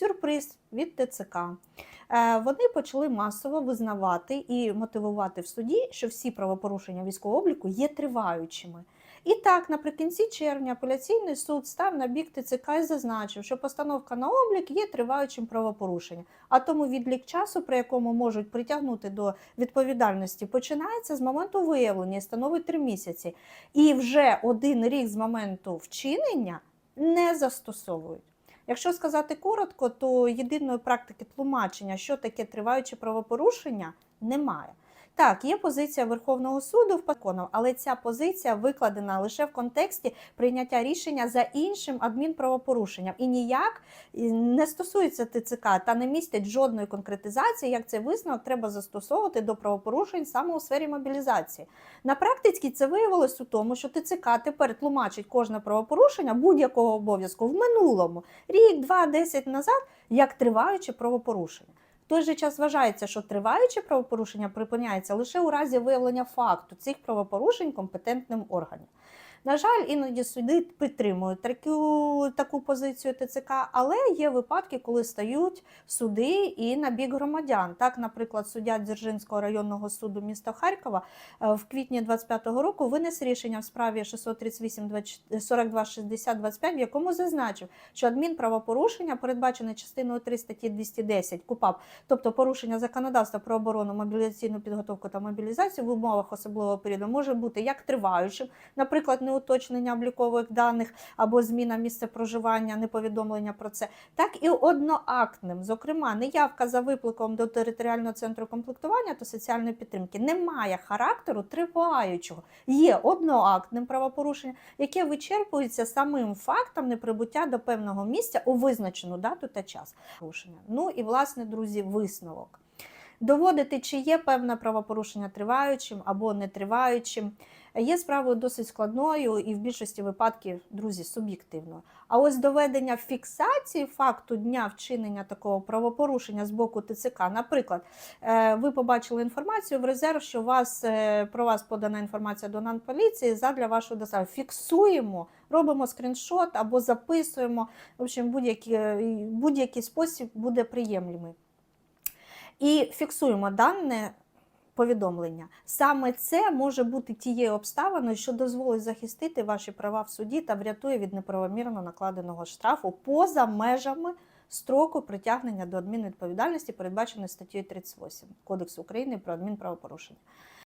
сюрприз від ТЦК. Е, Вони почали масово визнавати і мотивувати в суді, що всі правопорушення військового обліку є триваючими. І так, наприкінці червня апеляційний суд став на бік ТЦК і зазначив, що постановка на облік є триваючим правопорушенням, а тому відлік часу, при якому можуть притягнути до відповідальності, починається з моменту виявлення і становить три місяці. І вже один рік з моменту вчинення не застосовують. Якщо сказати коротко, то єдиної практики тлумачення, що таке триваюче правопорушення, немає. Так, є позиція Верховного суду в закону, але ця позиція викладена лише в контексті прийняття рішення за іншим адмінправопорушенням і ніяк не стосується ТЦК та не містить жодної конкретизації, як цей висновок треба застосовувати до правопорушень саме у сфері мобілізації. На практиці це виявилось у тому, що ТЦК тепер тлумачить кожне правопорушення будь-якого обов'язку в минулому рік, два, десять назад як триваюче правопорушення. Той же час вважається, що триваюче правопорушення припиняється лише у разі виявлення факту цих правопорушень компетентним органом. На жаль, іноді суди підтримують таку, таку позицію ТЦК, але є випадки, коли стають суди і на бік громадян. Так, наприклад, суддя Дзержинського районного суду міста Харкова е, в квітні 25-го року винес рішення в справі 638 42 60 25, в якому зазначив, що адмінправопорушення передбачене частиною 3 статті 210 КУПАП, тобто порушення законодавства про оборону, мобілізаційну підготовку та мобілізацію в умовах особливого періоду може бути як триваючим, наприклад, неуточнення облікових даних або зміна місця проживання, неповідомлення про це, так і одноактним, зокрема, неявка за викликом до територіального центру комплектування та соціальної підтримки не має характеру триваючого, є одноактним правопорушенням, яке вичерпується самим фактом неприбуття до певного місця у визначену дату та час порушення. Ну і власне, друзі, висновок. Доводити, чи є певне правопорушення триваючим або не триваючим, є справою досить складною і в більшості випадків, друзі, суб'єктивною. А ось доведення фіксації факту дня вчинення такого правопорушення з боку ТЦК, наприклад, е, ви побачили інформацію в резерв, що вас, е, про вас подана інформація до Нацполіції задля вашого доставки. Фіксуємо, робимо скріншот або записуємо. В общем, будь-який будь-який спосіб буде приємлемий. І фіксуємо дане повідомлення. Саме це може бути тією обставиною, що дозволить захистити ваші права в суді та врятує від неправомірно накладеного штрафу поза межами строку притягнення до адмінвідповідальності, передбаченої статтею 38 Кодексу України про адмінправопорушення.